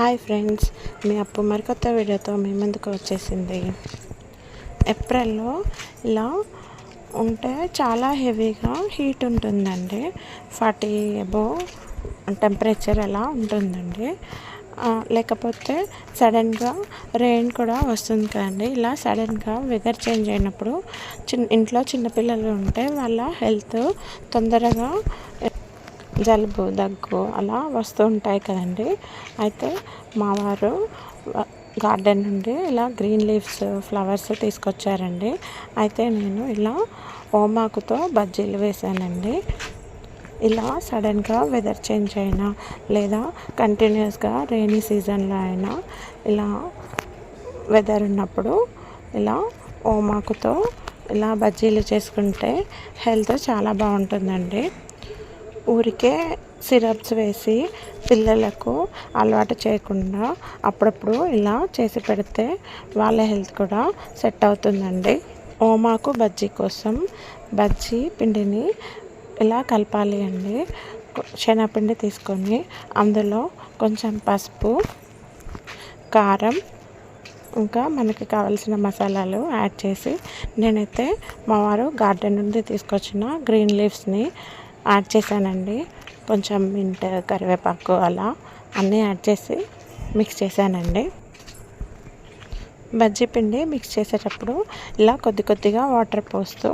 Hi friends మీ అప్పు మరికొత్త వీడియోతో మీ ముందుకు వచ్చేసింది. ఏప్రిల్లో ఇలా ఉంటే చాలా హెవీగా హీట్ ఉంటుందండి. ఫార్టీ అబో టెంపరేచర్ అలా ఉంటుందండి. లేకపోతే సడన్గా రెయిన్ కూడా వస్తుంది కదండి. ఇలా సడన్గా వెదర్ చేంజ్ అయినప్పుడు చిన్న ఇంట్లో చిన్నపిల్లలు ఉంటే వాళ్ళ హెల్త్ తొందరగా జలుబు దగ్గు అలా వస్తూ ఉంటాయి కదండి. అయితే మా వారు గార్డెన్ నుండి ఇలా గ్రీన్ లీవ్స్ ఫ్లవర్స్ తీసుకొచ్చారండి. అయితే నేను ఇలా ఓమాకుతో బజ్జీలు వేశానండి ఇలా సడన్గా వెదర్ చేంజ్ అయినా లేదా కంటిన్యూస్గా రెయినీ సీజన్లో అయినా ఇలా వెదర్ ఉన్నప్పుడు ఇలా ఓమాకుతో ఇలా బజ్జీలు చేసుకుంటే హెల్త్ చాలా బాగుంటుందండి. ఊరికే సిరప్స్ వేసి పిల్లలకు అలవాటు చేయకుండా అప్పుడప్పుడు ఇలా చేసి పెడితే వాళ్ళ హెల్త్ కూడా సెట్ అవుతుందండి. ఓమాకు బజ్జీ కోసం బజ్జీ పిండిని ఇలా కలపాలి అండి. శనగపిండి తీసుకొని అందులో కొంచెం పసుపు కారం ఇంకా మనకి కావాల్సిన మసాలాలు యాడ్ చేసి నేనైతే మా వారు గార్డెన్ నుండి తీసుకొచ్చిన గ్రీన్ లీవ్స్ని యాడ్ చేశానండి. కొంచెం మింట్ కరివేపాకు అలా అన్నీ యాడ్ చేసి మిక్స్ చేశానండి. బజ్జీ పిండి మిక్స్ చేసేటప్పుడు ఇలా కొద్ది కొద్దిగా వాటర్ పోస్తూ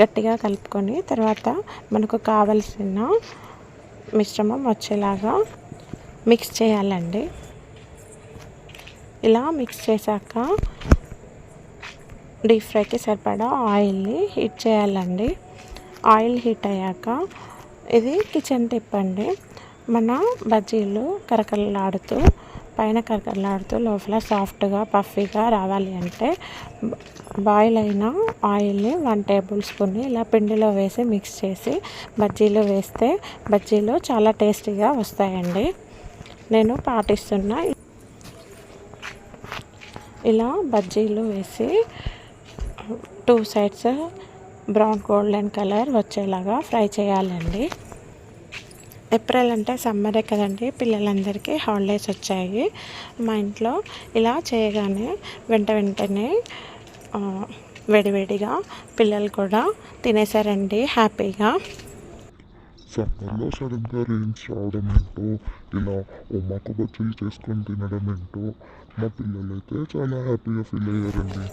గట్టిగా కలుపుకొని తర్వాత మనకు కావలసిన మిశ్రమం వచ్చేలాగా మిక్స్ చేయాలండి. ఇలా మిక్స్ చేశాక డీప్ ఫ్రైకి సరిపడా ఆయిల్ని హీట్ చేయాలండి. ఆయిల్ హీట్ అయ్యాక ఇది కిచెన్ టిప్ అండి. మన బజ్జీలు కరకరలాడుతూ పైన కరకరలాడుతూ లోపల సాఫ్ట్గా పఫీగా రావాలి అంటే బాయిల్ అయిన ఆయిల్ని వన్ టేబుల్ స్పూన్ ఇలా పిండిలో వేసి మిక్స్ చేసి బజ్జీలు వేస్తే బజ్జీలు చాలా టేస్టీగా వస్తాయండి. నేను పాటిస్తున్న ఇలా బజ్జీలు వేసి two sides brown golden colour వచ్చేలాగా ఫ్రై చేయాలండి. ఏప్రిల్ అంటే సమ్మరే కదండి పిల్లలందరికీ హాలిడేస్ వచ్చాయి. మా ఇంట్లో ఇలా చేయగానే వెంట వెంటనే వేడివేడిగా పిల్లలు కూడా తినేసారండి హ్యాపీగా. సమ్మర్లో సడన్గా రెయిన్స్ రావడం ఏంటో ఇలా ఉమ్మకు బజ్జీలు చేసుకొని తినడం ఏంటో మా పిల్లలైతే చాలా హ్యాపీగా ఫీల్ అయ్యారండి.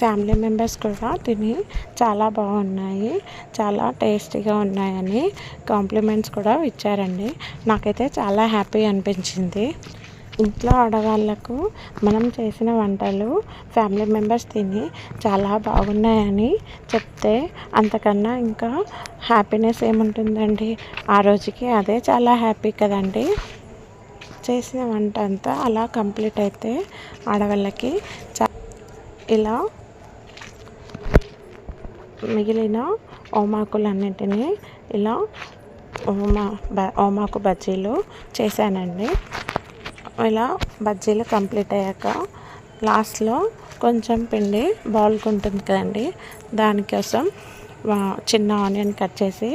ఫ్యామిలీ మెంబర్స్ కూడా తిని చాలా బాగున్నాయి. చాలా టేస్టీగా ఉన్నాయని కాంప్లిమెంట్స్ కూడా ఇచ్చారండి. నాకైతే చాలా హ్యాపీ అనిపించింది. ఇంట్లో ఆడవాళ్ళకు మనం చేసిన వంటలు ఫ్యామిలీ మెంబర్స్ తిని చాలా బాగున్నాయని చెప్తే అంతకన్నా ఇంకా హ్యాపీనెస్ ఏముంటుందండి? ఆ రోజుకి అదే చాలా హ్యాపీ కదండి. చేసిన వంట అంతా అలా కంప్లీట్ అయితే ఆడవాళ్ళకి చా ఇలా మిగిలిన ఓమాకులన్నింటినీ ఇలా ఓమా బ ఓమాకు బజ్జీలు చేశానండి. ఇలా బజ్జీలు కంప్లీట్ అయ్యాక లాస్ట్లో కొంచెం పిండి బౌల్కి ఉంటుంది కదండి. దానికోసం చిన్న ఆనియన్ కట్ చేసి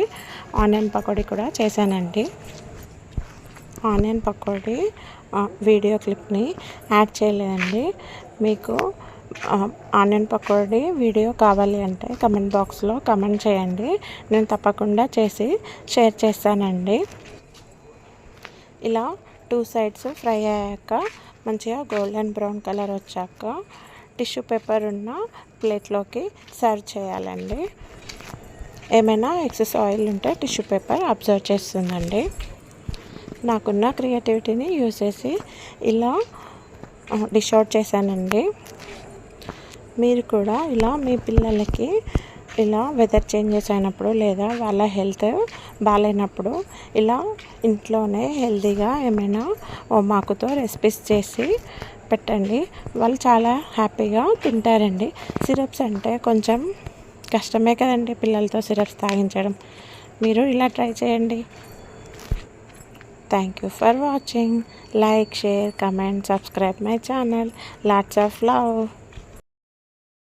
ఆనియన్ పకోడీ కూడా చేశానండి. ఆనియన్ పకోడీ వీడియో క్లిప్ని యాడ్ చేయలేదండి. మీకు ఆనియన్ పకోడీ వీడియో కావాలి అంటే కమెంట్ బాక్స్లో కమెంట్ చేయండి. నేను తప్పకుండా చేసి షేర్ చేస్తానండి. ఇలా టూ సైడ్స్ ఫ్రై అయ్యాక మంచిగా గోల్డెన్ బ్రౌన్ కలర్ వచ్చాక టిష్యూ పేపర్ ఉన్న ప్లేట్లోకి సర్వ్ చేయాలండి. ఏమైనా ఎక్సెస్ ఆయిల్ ఉంటే టిష్యూ పేపర్ అబ్జర్వ్ చేస్తుందండి. నాకున్న క్రియేటివిటీని యూజ్ చేసి ఇలా డిష్ అవుట్ చేశానండి. మీరు కూడా ఇలా మీ పిల్లలకి ఇలా వెదర్ చేంజెస్ అయినప్పుడు లేదా వాళ్ళ హెల్త్ బాగాలేనప్పుడు ఇలా ఇంట్లోనే హెల్తీగా ఏమైనా మాకుతో రెసిపీస్ చేసి పెట్టండి. వాళ్ళు చాలా హ్యాపీగా తింటారండి. సిరప్స్ అంటే కొంచెం కష్టమే కదండి పిల్లలతో సిరప్స్ తాగించడం. మీరు ఇలా ట్రై చేయండి. Thank you for watching like share comment subscribe my channel lots of love